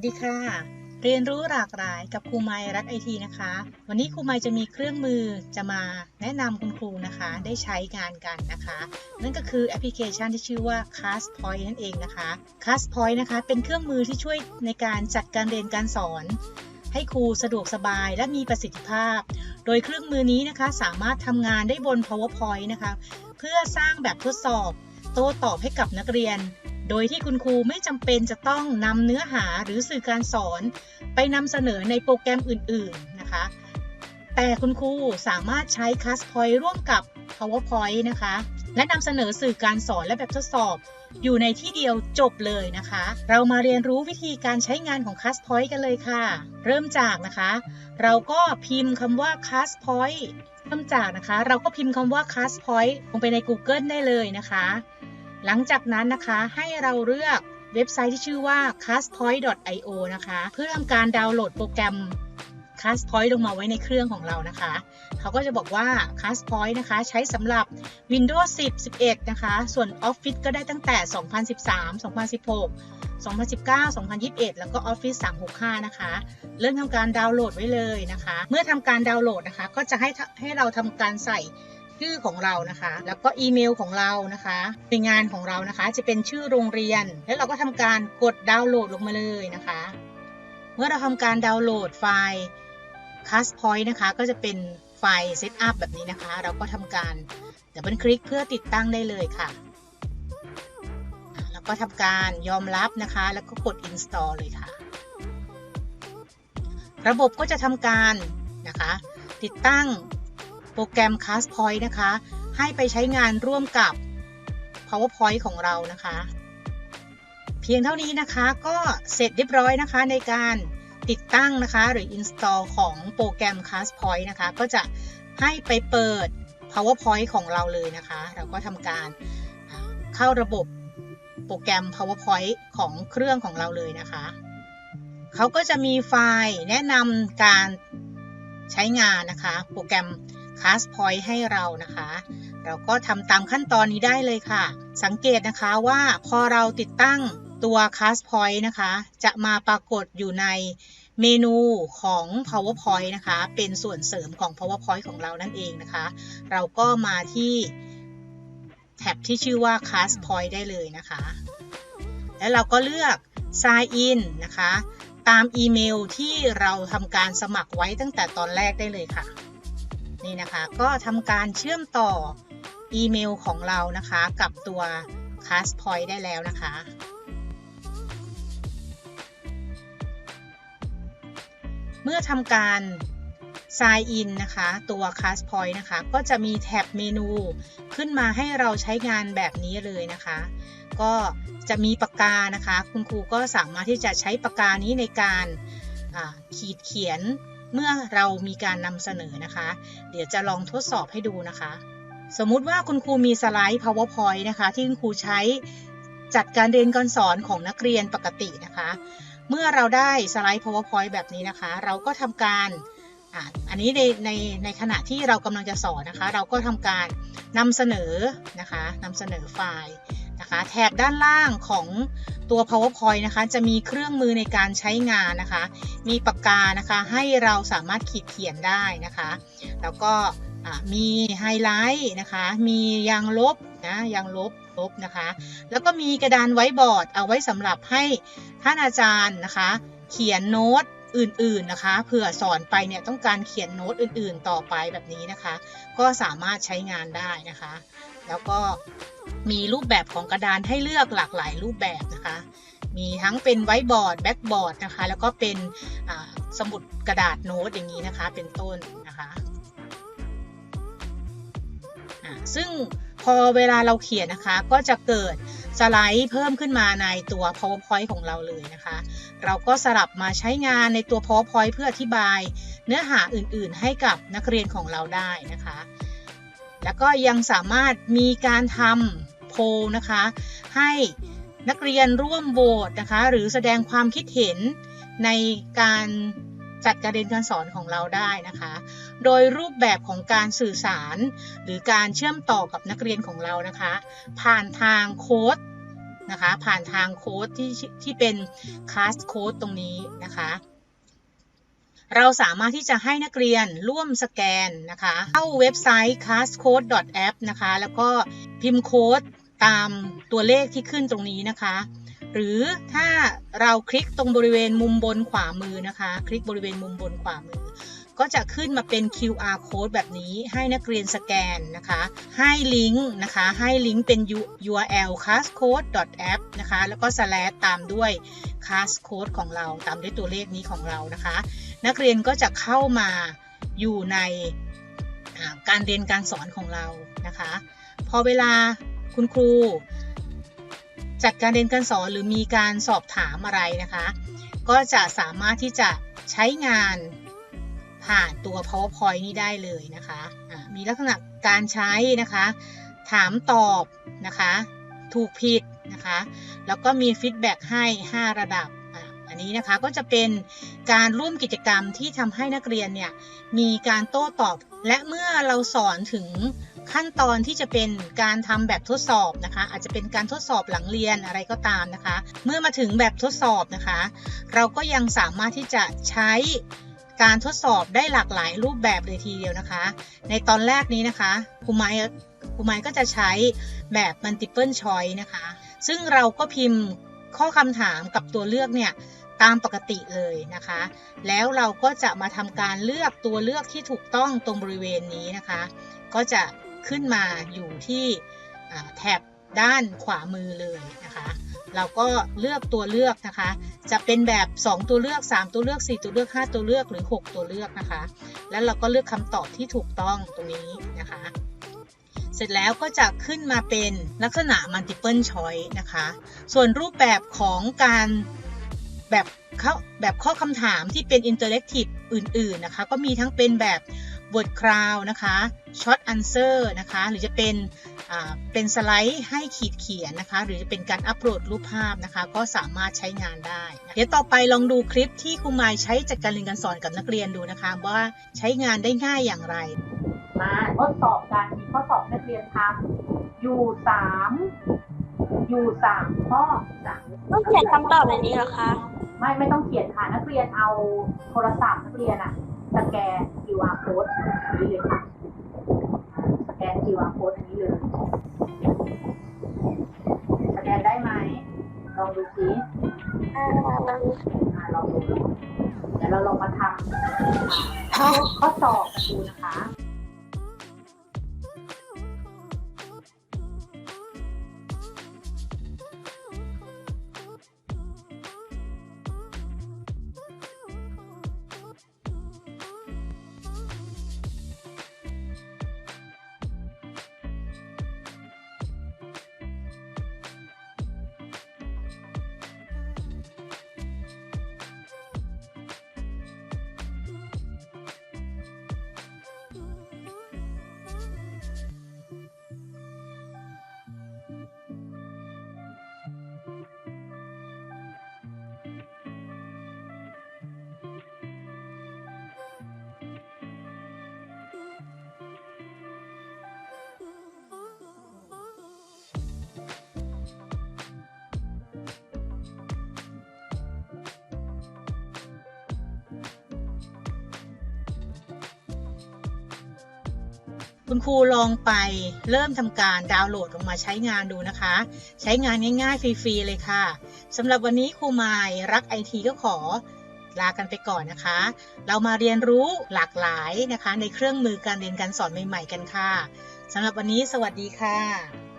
วัสดีค่ะ เรียนรู้หลากหลายกับครูไมรักไอทีนะคะ วันนี้ครูไมจะมีเครื่องมือจะมาแนะนำคุณครูนะคะ ได้ใช้งานกันนะคะ นั่นก็คือแอปพลิเคชันที่ชื่อว่า Classpoint นั่นเองนะคะ Classpoint นะคะ เป็นเครื่องมือที่ช่วยในการจัดการเรียนการสอน ให้ครูสะดวกสบายและมีประสิทธิภาพ โดยเครื่องมือนี้นะคะสามารถทำงานได้บน PowerPoint นะคะ เพื่อสร้างแบบทดสอบ โต้ตอบให้กับนักเรียน โดยที่คุณครูไม่จำเป็นจะต้องนำเนื้อหาหรือสื่อการสอน ไปนำเสนอในโปรแกรมอื่น ๆ นะคะ แต่คุณครูสามารถใช้ Classpoint ร่วมกับ PowerPoint นะคะ และนำเสนอสื่อการสอนและแบบทดสอบ อยู่ในที่เดียวจบเลยนะคะ เรามาเรียนรู้วิธีการใช้งานของ Classpoint กันเลยค่ะ เริ่มจากนะคะ เราก็พิมพ์คำว่า Classpoint เริ่มจากนะคะ เราก็พิมพ์คำว่า Classpoint ลงไปใน Google ได้เลยนะคะ หลังจากนั้นนะคะให้เราเลือกเว็บไซต์ที่ชื่อว่า castpoint.io นะคะ เพื่อทำการดาวน์โหลดโปรแกรม Castpoint ลงมาไว้ในเครื่องของเรานะคะ เขาก็จะบอกว่า Castpoint นะคะ ใช้สำหรับ Windows 10 11 นะคะ ส่วน Office ก็ได้ตั้งแต่ 2013 2016 2019 2021 แล้วก็ Office 365 นะคะ เริ่มทำการดาวน์โหลดไว้เลยนะคะ เมื่อทำการดาวน์โหลดนะคะ ก็จะให้ให้เราทำการใส่ ชื่อของเรานะคะ แล้วก็อีเมลของเรานะคะในงานของเรานะคะ จะเป็นชื่อโรงเรียน แล้วเราก็ทำการกดดาวน์โหลดลงมาเลยนะคะ เมื่อเราทำการดาวน์โหลดไฟล์ Castpoint นะคะ ก็จะเป็นไฟล์ Setup แบบนี้นะคะ เราก็ทำการดับเบิลคลิกเพื่อติดตั้งได้เลยค่ะแล้วก็ทำการยอมรับนะคะ แล้วก็กด install เลยค่ะ ระบบก็จะทำการนะคะ ติดตั้ง โปรแกรม Castpoint นะคะ ให้ไปใช้งานร่วมกับ PowerPoint ของเรานะคะ เพียงเท่านี้นะคะก็เสร็จเรียบร้อยนะคะในการติดตั้งนะคะหรือ install ของโปรแกรม Castpoint นะคะ ก็จะให้ไปเปิด PowerPoint ของเราเลยนะคะ เราก็ทำการเข้าระบบโปรแกรม PowerPoint ของเครื่องของเราเลยนะคะ เขาก็จะมีไฟล์แนะนำการใช้งานนะคะ โปรแกรม Castpoint ให้เรานะคะ เราก็ทำตามขั้นตอนนี้ได้เลยค่ะ สังเกตนะคะว่าพอเราติดตั้งตัว Castpoint นะคะ จะมาปรากฏอยู่ในเมนูของ PowerPoint นะคะ เป็นส่วนเสริมของ PowerPoint ของเรานั่นเองนะคะ เราก็มาที่แท็บที่ชื่อว่า Castpoint ได้เลยนะคะ แล้วเราก็เลือก Sign in นะคะ ตามอีเมลที่เราทำการสมัครไว้ตั้งแต่ตอนแรกได้เลยค่ะ นี่นะคะ ก็ทำการเชื่อมต่ออีเมลของเรานะคะ กับตัว Castpoint ได้แล้วนะคะ เมื่อทำการ Sign in นะคะ ตัว Castpoint นะคะ ก็จะมีแท็บเมนูขึ้นมาให้เราใช้งานแบบนี้เลยนะคะ ก็จะมีปากกานะคะ คุณครูก็สามารถที่จะใช้ปากกานี้ในการขีดเขียน เมื่อเรามีการนำเสนอนะคะ เดี๋ยวจะลองทดสอบให้ดูนะคะ สมมุติว่าคุณครูมีสไลด์ powerpoint นะคะ ที่คุณครูใช้จัดการเรียนการสอนของนักเรียนปกตินะคะ เมื่อเราได้สไลด์ powerpoint แบบนี้นะคะ เราก็ทำการอันนี้ในในในขณะที่เรากำลังจะสอนนะคะ เราก็ทำการนำเสนอนะคะนำเสนอไฟล์ นะคะ แถบด้านล่างของตัว powerpoint นะคะ จะมีเครื่องมือในการใช้งานนะคะ มีปากกานะคะ ให้เราสามารถขีดเขียนได้นะคะ แล้วก็มีไฮไลท์นะคะ มียางลบนะยางลบลบนะคะ แล้วก็มีกระดานไว้บอร์ด เอาไว้สำหรับให้ท่านอาจารย์นะคะ เขียนโน้ตอื่นๆนะคะเผื่อสอนไปเนี่ยต้องการเขียนโน้ตอื่นๆต่อไปแบบนี้นะคะ ก็สามารถใช้งานได้นะคะ แล้วก็ มีรูปแบบของกระดานให้เลือกหลากหลายรูปแบบนะคะ มีทั้งเป็นไวท์บอร์ดแบ็กบอร์ดนะคะ แล้วก็เป็นสมุดกระดาษโน้ตอย่างนี้นะคะ เป็นต้นนะคะซึ่งพอเวลาเราเขียนนะคะ ก็จะเกิดสไลด์เพิ่มขึ้นมาในตัว powerpoint ของเราเลยนะคะ เราก็สลับมาใช้งานในตัว powerpoint เพื่ออธิบาย เนื้อหาอื่นๆ ให้กับนักเรียนของเราได้นะคะ แล้วก็ยังสามารถมีการทำ โพลนะคะ ให้นักเรียนร่วมโหวตนะคะ หรือแสดงความคิดเห็นในการจัดการเรียนการสอนของเราได้นะคะ โดยรูปแบบของการสื่อสาร หรือการเชื่อมต่อกับนักเรียนของเรานะคะ ผ่านทางโค้ดนะคะ ผ่านทางโค้ดที่ที่เป็นคลาสโค้ดตรงนี้นะคะ เราสามารถที่จะให้นักเรียนร่วมสแกนนะคะ เข้าเว็บไซต์ classcode.app นะคะ แล้วก็พิมพ์โค้ด ตามตัวเลขที่ขึ้นตรงนี้นะคะ หรือถ้าเราคลิกตรงบริเวณมุมบนขวามือนะคะ คลิกบริเวณมุมบนขวามือ ก็จะขึ้นมาเป็น QR code แบบนี้ให้นักเรียนสแกนนะคะ ให้ลิงก์นะคะ ให้ลิงก์เป็น URL classcode.app นะคะ แล้วก็ slash ตามด้วย classcode ของเรา ตามด้วยตัวเลขนี้ของเรานะคะ นักเรียนก็จะเข้ามาอยู่ในการเรียนการสอนของเรานะคะ พอเวลา คุณครู จัดการเรียนการสอนหรือมีการสอบถามอะไรนะคะ ก็จะสามารถที่จะใช้งานผ่านตัว powerpoint นี้ได้เลยนะคะะมีลักษณะการใช้นะคะ ถามตอบนะคะ ถูกผิดนะคะ แล้วก็มีฟีดแบ็กให้ 5 ระดับอันนี้นะคะก็จะเป็นการร่วมกิจกรรมที่ทำให้นักเรียนเนี่ยมีการโต้ตอบ และเมื่อเราสอนถึง ขั้นตอนที่จะเป็นการทำแบบทดสอบนะคะ อาจจะเป็นการทดสอบหลังเรียนอะไรก็ตามนะคะ เมื่อมาถึงแบบทดสอบนะคะ เราก็ยังสามารถที่จะใช้การทดสอบได้หลากหลายรูปแบบเลยทีเดียวนะคะ ในตอนแรกนี้นะคะครูไม้ครูไม้ก็จะใช้แบบ multiple choice นะคะ ซึ่งเราก็พิมพ์ข้อคำถามกับตัวเลือกเนี่ยตามปกติเลยนะคะ แล้วเราก็จะมาทำการเลือกตัวเลือกที่ถูกต้องตรงบริเวณนี้นะคะ ก็จะ ขึ้นมาอยู่ที่อ่าแถบด้านขวามือเลยนะคะ เราก็เลือกตัวเลือกนะคะ จะเป็นแบบ 2 ตัวเลือก 3 ตัวเลือก 4 ตัวเลือก 5 ตัวเลือกหรือ 6 ตัวเลือกนะคะ แล้วเราก็เลือกคำตอบที่ถูกต้องตรงนี้นะคะ เสร็จแล้วก็จะขึ้นมาเป็นลักษณะ multiple choice นะคะ ส่วนรูปแบบของการแบบข้าแบบข้อคำถามที่เป็น interactive อื่น ๆ นะคะ ก็มีทั้งเป็นแบบ word cloud นะคะ short answer นะคะ หรือจะเป็นอ่าเป็นสไลด์ให้ขีดเขียนนะคะ หรือจะเป็นการอัปโหลดรูปภาพนะคะ ก็สามารถใช้งานได้ เดี๋ยวต่อไปลองดูคลิปที่ครูมายใช้จัดการเรียนการสอนกับนักเรียนดูนะคะ ว่าใช้งานได้ง่ายอย่างไร มาทดสอบกันมีข้อสอบนักเรียนทำอยู่สามอยู่สามข้อสามต้องเขียนคำตอบในนี้เหรอคะ ไม่ไม่ต้องเขียนค่ะนักเรียนเอาโทรศัพท์นักเรียนอะ สแกน QR code อันนี้เลยค่ะ สแกน QR code อันนี้เลย สแกนได้ไหม ลองดูซิอ่าลองดูเดี๋ยวเราลองมาทำข้อสอบกันดูนะคะ คุณครูลองไปเริ่มทำการดาวน์โหลดลงมาใช้งานดูนะคะ ใช้งานง่ายๆ ฟรีๆ เลยค่ะสำหรับวันนี้ครูมายรักไอทีก็ขอลากันไปก่อนนะคะ เรามาเรียนรู้หลากหลายนะคะ ในเครื่องมือการเรียนการสอนใหม่ ๆ กันค่ะสำหรับวันนี้สวัสดีค่ะ